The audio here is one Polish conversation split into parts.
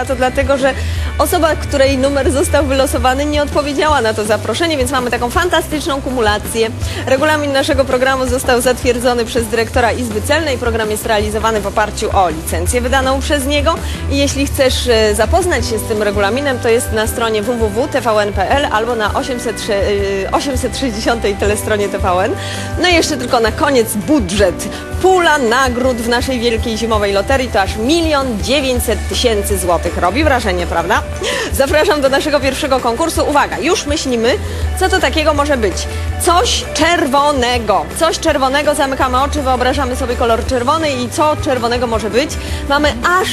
a to dlatego, że osoba, której numer został wylosowany, nie odpowiedziała na to zaproszenie, więc mamy taką fantastyczną kumulację. Regulamin naszego programu został zatwierdzony przez dyrektora Izby Celnej. Program jest realizowany w oparciu o licencję wydaną przez niego i jeśli chcesz e, zapoznać się z tym regulaminem, to jest na stronie www.tvn.pl albo na 800, e, 860 telestronie TVN. No i jeszcze tylko na koniec budżet. Pula nagród w naszej wielkiej zimowej loterii to aż milion dziewięćset tysięcy złotych. Robi wrażenie, prawda? Zapraszam do naszego pierwszego konkursu. Uwaga, już myślimy, co to takiego może być. Coś czerwonego. Coś czerwonego, zamykamy oczy, wyobrażamy sobie kolor czerwony i co czerwonego może być. Mamy aż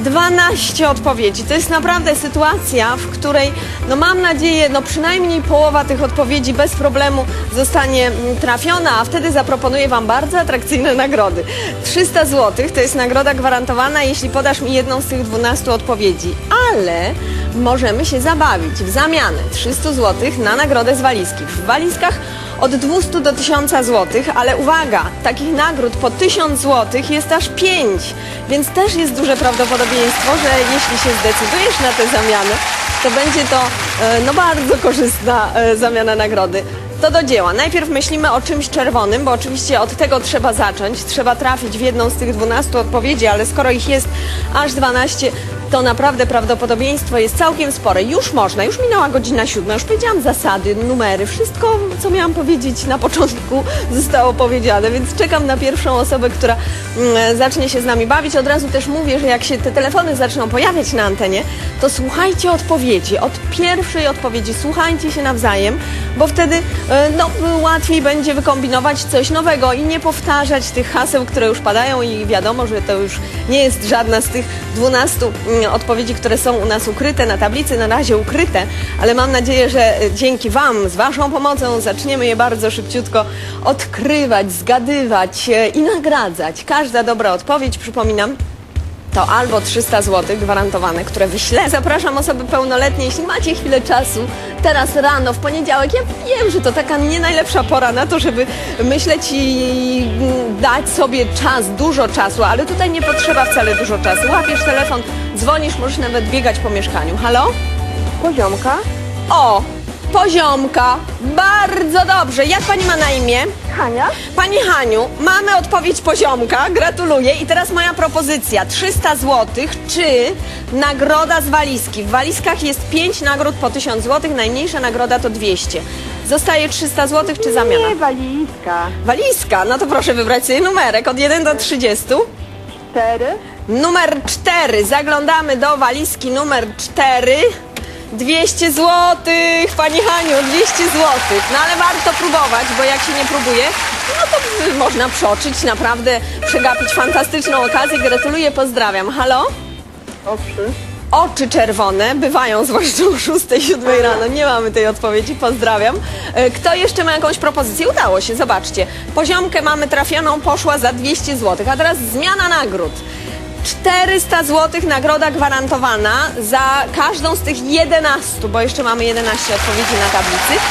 12 odpowiedzi. To jest naprawdę sytuacja, w której, no mam nadzieję, no przynajmniej połowa tych odpowiedzi bez problemu zostanie mm, trafiona, a wtedy zaproponuję Wam bardzo atrakcyjne nagrody. 300 zł to jest nagroda gwarantowana, jeśli podasz mi jedną z tych 12 odpowiedzi, ale możemy się zabawić w zamianę 300 zł na nagrodę z walizki. W walizkach od 200 do 1000 zł, ale uwaga, takich nagród po 1000 zł jest aż 5, więc też jest duże prawdopodobieństwo, że jeśli się zdecydujesz na tę zamianę, to będzie to e, no bardzo korzystna e, zamiana nagrody. To do dzieła. Najpierw myślimy o czymś czerwonym, bo oczywiście od tego trzeba zacząć. Trzeba trafić w jedną z tych 12 odpowiedzi, ale skoro ich jest aż 12, to naprawdę prawdopodobieństwo jest całkiem spore. Już można, już minęła godzina siódma, już powiedziałam zasady, numery, wszystko, co miałam powiedzieć na początku zostało powiedziane, więc czekam na pierwszą osobę, która mm, zacznie się z nami bawić. Od razu też mówię, że jak się te telefony zaczną pojawiać na antenie, to słuchajcie odpowiedzi, od pierwszej odpowiedzi słuchajcie się nawzajem, bo wtedy e, no, łatwiej będzie wykombinować coś nowego i nie powtarzać tych haseł, które już padają i wiadomo, że to już nie jest żadna z tych 12 mm, odpowiedzi, które są u nas ukryte na tablicy, na razie ukryte, ale mam nadzieję, że e, dzięki Wam, z Waszą pomocą zaczniemy je bardzo szybciutko odkrywać, zgadywać e, i nagradzać. Każda dobra odpowiedź, przypominam, to albo 300 zł gwarantowane, które wyślę. Zapraszam osoby pełnoletnie, jeśli macie chwilę czasu, teraz rano, w poniedziałek. Ja wiem, że to taka nie najlepsza pora na to, żeby myśleć i dać sobie czas, dużo czasu, ale tutaj nie potrzeba wcale dużo czasu. Łapiesz telefon, dzwonisz, możesz nawet biegać po mieszkaniu. Halo? Poziomka. O, poziomka. Bardzo dobrze. Jak pani ma na imię? Hania. Pani Haniu, mamy odpowiedź poziomka, gratuluję. I teraz moja propozycja, 300 zł, czy nagroda z walizki? W walizkach jest 5 nagród po 1000 zł, najmniejsza nagroda to 200. Zostaje 300 zł, czy zamiana? Nie, walizka. Walizka, no to proszę wybrać sobie numerek od 1 do 30. Cztery. Numer 4, zaglądamy do walizki numer 4. 200 zł, Pani Haniu, 200 zł. No ale warto próbować, bo jak się nie próbuje, no to można przeoczyć, naprawdę przegapić fantastyczną okazję. Gratuluję, pozdrawiam. Halo? Oczy. Oczy czerwone bywają zwłaszcza o 6-7 rano. Nie mamy tej odpowiedzi. Pozdrawiam. E, Kto jeszcze ma jakąś propozycję? Udało się, zobaczcie. Poziomkę mamy trafioną, poszła za 200 zł. A teraz zmiana nagród. 400 zł nagroda gwarantowana za każdą z tych 11, bo jeszcze mamy 11 odpowiedzi na tablicy,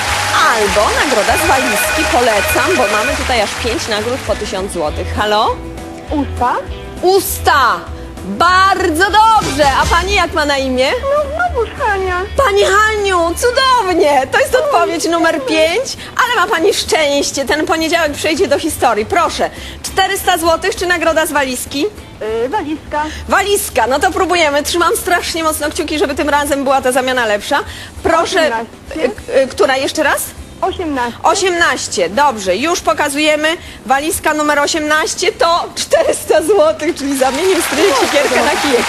albo nagroda z walizki, polecam, bo mamy tutaj aż 5 nagród po 1000 zł. Halo? Usta. Usta! Bardzo dobrze! A pani jak ma na imię? No znowu Hania. Pani Haniu, cudownie! To jest odpowiedź numer 5, ale ma pani szczęście. Ten poniedziałek przejdzie do historii. Proszę, 400 zł czy nagroda z walizki? Yy, walizka. Walizka, no to próbujemy. Trzymam strasznie mocno kciuki, żeby tym razem była ta zamiana lepsza. Proszę, 18. y, y, która jeszcze raz? Osiemnaście. 18, dobrze, już pokazujemy. Walizka numer 18 to 400 zł, czyli zamienił stryj siekierkę na kijek.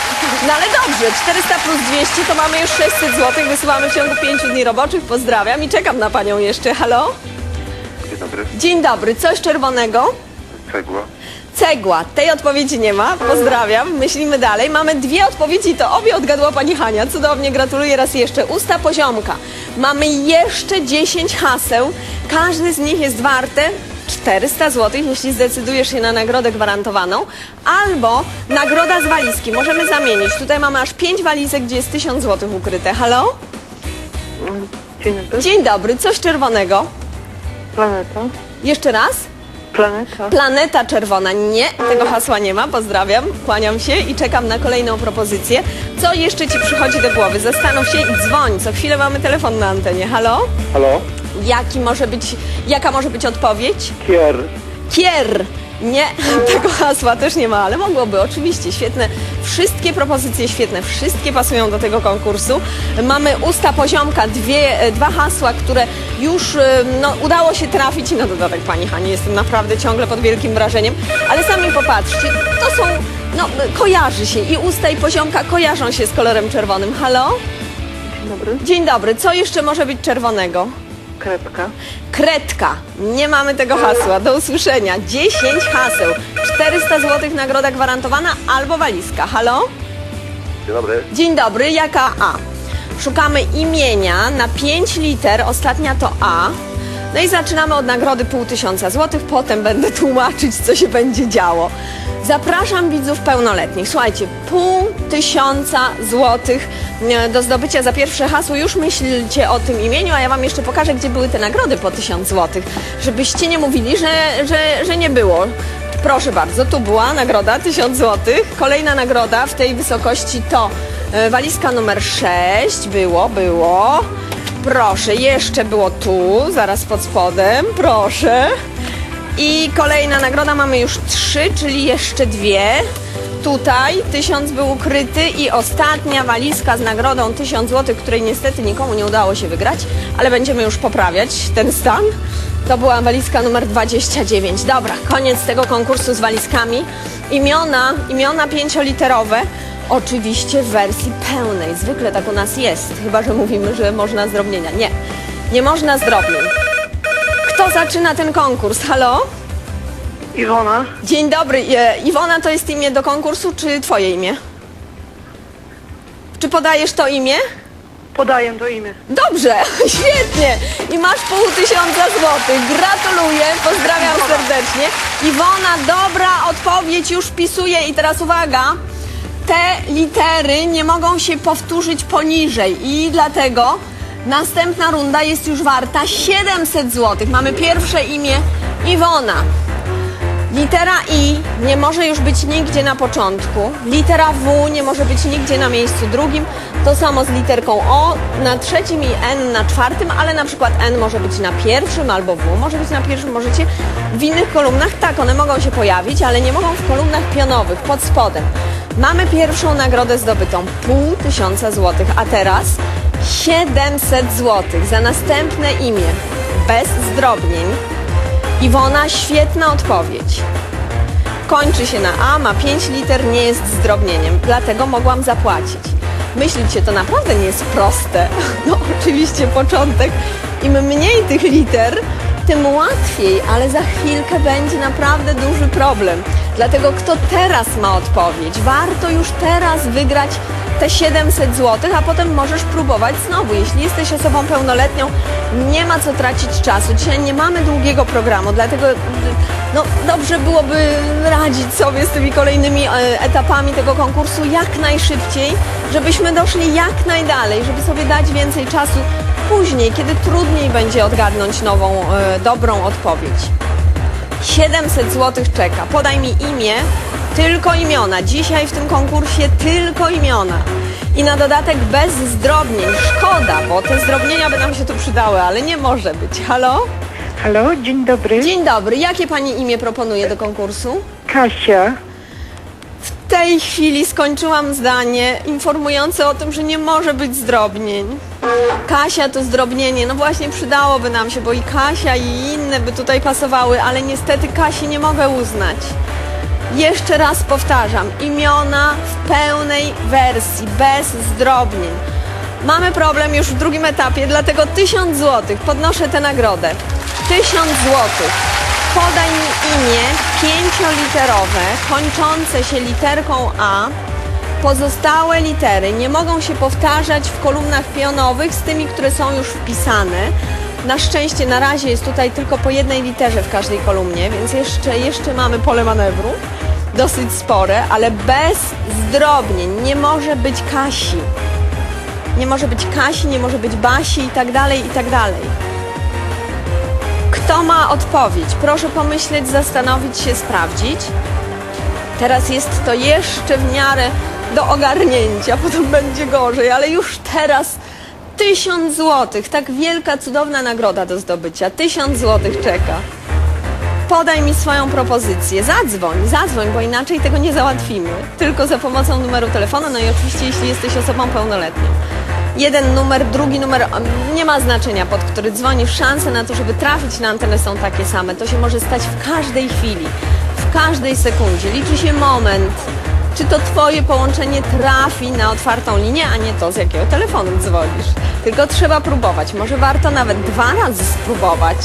No ale dobrze, 400 plus 200 to mamy już 600 zł, wysyłamy w ciągu 5 dni roboczych. Pozdrawiam i czekam na panią jeszcze. Halo? Dzień dobry, Dzień dobry, coś czerwonego? cegła. Cegła. Tej odpowiedzi nie ma. Pozdrawiam. Myślimy dalej. Mamy dwie odpowiedzi, to obie odgadła pani Hania. Cudownie, gratuluję raz jeszcze. Usta poziomka. Mamy jeszcze 10 haseł. Każdy z nich jest warte 400 zł, jeśli zdecydujesz się na nagrodę gwarantowaną, albo nagroda z walizki. Możemy zamienić. Tutaj mamy aż 5 walizek, gdzie jest 1000 zł ukryte. Halo? Dzień dobry. Dzień dobry, coś czerwonego. Planeta. Jeszcze raz? Planeta. Planeta Czerwona. Nie, tego hasła nie ma. Pozdrawiam, kłaniam się i czekam na kolejną propozycję. Co jeszcze Ci przychodzi do głowy? Zastanów się i dzwoń. Co chwilę mamy telefon na antenie. Halo? Halo? Jaki może być, jaka może być odpowiedź? Kier. Kier. Nie, tego hasła też nie ma, ale mogłoby, oczywiście, świetne. Wszystkie propozycje świetne, wszystkie pasują do tego konkursu. Mamy usta poziomka, dwie, dwa hasła, które już e, no, udało się trafić i na dodatek Pani Hani, jestem naprawdę ciągle pod wielkim wrażeniem, ale sami popatrzcie, to są, no kojarzy się i usta i poziomka kojarzą się z kolorem czerwonym. Halo? Dzień dobry. Dzień dobry, co jeszcze może być czerwonego? Kredka. Kredka. Nie mamy tego hasła. Do usłyszenia. 10 haseł. 400 zł nagroda gwarantowana albo walizka. Halo? Dzień dobry. Dzień dobry. Jaka A? Szukamy imienia na 5 liter. Ostatnia to A. No i zaczynamy od nagrody pół tysiąca złotych. Potem będę tłumaczyć, co się będzie działo. Zapraszam widzów pełnoletnich. Słuchajcie, pół tysiąca złotych e, do zdobycia za pierwsze hasło. Już myślcie o tym imieniu, a ja Wam jeszcze pokażę, gdzie były te nagrody po tysiąc złotych. Żebyście nie mówili, że, że, że nie było. Proszę bardzo, tu była nagroda 1000 zł. Kolejna nagroda w tej wysokości to e, walizka numer 6. Było, było. Proszę, jeszcze było tu, zaraz pod spodem. Proszę. I kolejna nagroda mamy już trzy, czyli jeszcze dwie. Tutaj tysiąc był ukryty i ostatnia walizka z nagrodą 1000 zł, której niestety nikomu nie udało się wygrać, ale będziemy już poprawiać ten stan. To była walizka numer 29. Dobra, koniec tego konkursu z walizkami. Imiona, imiona pięcioliterowe, oczywiście w wersji pełnej. Zwykle tak u nas jest, chyba że mówimy, że można zdrobnienia. Nie, nie można zdrobnień. Kto zaczyna ten konkurs? Halo? Iwona. Dzień dobry. E, Iwona to jest imię do konkursu, czy twoje imię? Czy podajesz to imię? Podaję to imię. Dobrze, świetnie. I masz pół tysiąca złotych. Gratuluję, pozdrawiam serdecznie. Iwona, dobra odpowiedź, już wpisuję i teraz uwaga. Te litery nie mogą się powtórzyć poniżej i dlatego następna runda jest już warta 700 złotych. Mamy pierwsze imię Iwona. Litera I nie może już być nigdzie na początku. Litera W nie może być nigdzie na miejscu drugim. To samo z literką O na trzecim i N na czwartym, ale na przykład N może być na pierwszym albo W może być na pierwszym. Możecie w innych kolumnach, tak, one mogą się pojawić, ale nie mogą w kolumnach pionowych, pod spodem. Mamy pierwszą nagrodę zdobytą, pół tysiąca złotych, a teraz 700 złotych za następne imię, bez zdrobnień. Iwona, świetna odpowiedź. Kończy się na A, ma 5 liter, nie jest zdrobnieniem, dlatego mogłam zapłacić. Myślicie, to naprawdę nie jest proste. No, oczywiście początek. Im mniej tych liter, tym łatwiej, ale za chwilkę będzie naprawdę duży problem. Dlatego kto teraz ma odpowiedź? Warto już teraz wygrać te 700 zł, a potem możesz próbować znowu. Jeśli jesteś osobą pełnoletnią, nie ma co tracić czasu. Dzisiaj nie mamy długiego programu, dlatego no, dobrze byłoby radzić sobie z tymi kolejnymi e, etapami tego konkursu jak najszybciej, żebyśmy doszli jak najdalej, żeby sobie dać więcej czasu później, kiedy trudniej będzie odgadnąć nową, e, dobrą odpowiedź. 700 zł czeka. Podaj mi imię, tylko imiona. Dzisiaj w tym konkursie tylko imiona. I na dodatek bez zdrobnień. Szkoda, bo te zdrobnienia by nam się tu przydały, ale nie może być. Halo? Halo, dzień dobry. Dzień dobry. Jakie pani imię proponuje do konkursu? Kasia. W tej chwili skończyłam zdanie informujące o tym, że nie może być zdrobnień. Kasia to zdrobnienie, no właśnie przydałoby nam się, bo i Kasia i inne by tutaj pasowały, ale niestety Kasi nie mogę uznać. Jeszcze raz powtarzam, imiona w pełnej wersji, bez zdrobnień. Mamy problem już w drugim etapie, dlatego 1000 zł. Podnoszę tę nagrodę. 1000 zł. Podaj mi imię pięcioliterowe, kończące się literką A. Pozostałe litery nie mogą się powtarzać w kolumnach pionowych z tymi, które są już wpisane. Na szczęście na razie jest tutaj tylko po jednej literze w każdej kolumnie, więc jeszcze, jeszcze mamy pole manewru. Dosyć spore, ale bez zdrobnień. Nie może być Kasi. Nie może być Kasi, nie może być Basi i tak dalej, i tak dalej. Kto ma odpowiedź? Proszę pomyśleć, zastanowić się, sprawdzić. Teraz jest to jeszcze w miarę do ogarnięcia, potem będzie gorzej, ale już teraz tysiąc złotych, tak wielka, cudowna nagroda do zdobycia. Tysiąc złotych czeka. Podaj mi swoją propozycję. Zadzwoń, zadzwoń, bo inaczej tego nie załatwimy. Tylko za pomocą numeru telefonu, no i oczywiście jeśli jesteś osobą pełnoletnią. Jeden numer, drugi numer, um, nie ma znaczenia, pod który dzwonisz. Szanse na to, żeby trafić na antenę są takie same. To się może stać w każdej chwili, w każdej sekundzie. Liczy się moment. Czy to twoje połączenie trafi na otwartą linię, a nie to, z jakiego telefonu dzwonisz. Tylko trzeba próbować. Może warto nawet dwa razy spróbować.